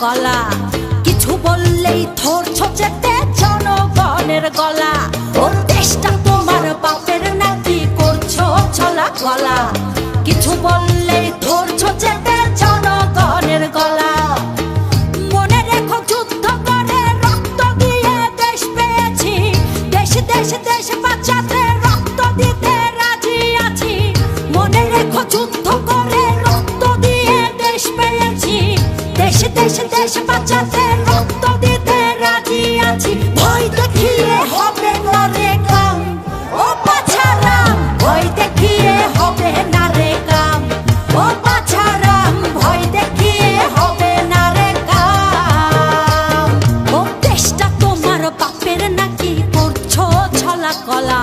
গলা। কিছু বললেই থর ছচেতে জনগণের গলা। বাঁচাতে রক্ত দিতে রাজি আছি। ভয় দেখিয়ে হবে না রে কাম। ও পাছারাম, ভয় দেখিয়ে হবে না রে কাম। ও পাছারাম, ভয় দেখিয়ে হবে না রে কাম। ও দেশটা তোমার বাপের নাকি করছ ছলা কলা।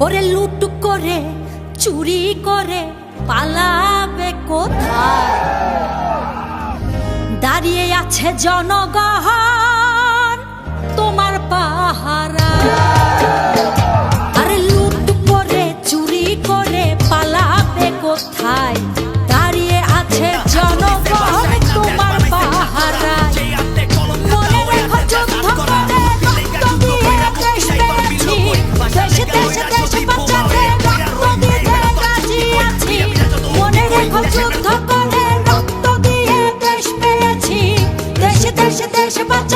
ওরে লুট করে চুরি করে পালাবে কোথায়? দাঁড়িয়ে আছে জনগণ তোমার পাহারা যুদ্ধ করে রক্ত দিয়ে দেশ পেয়েছি। দেশ দেশ দেশ বাঁচাতে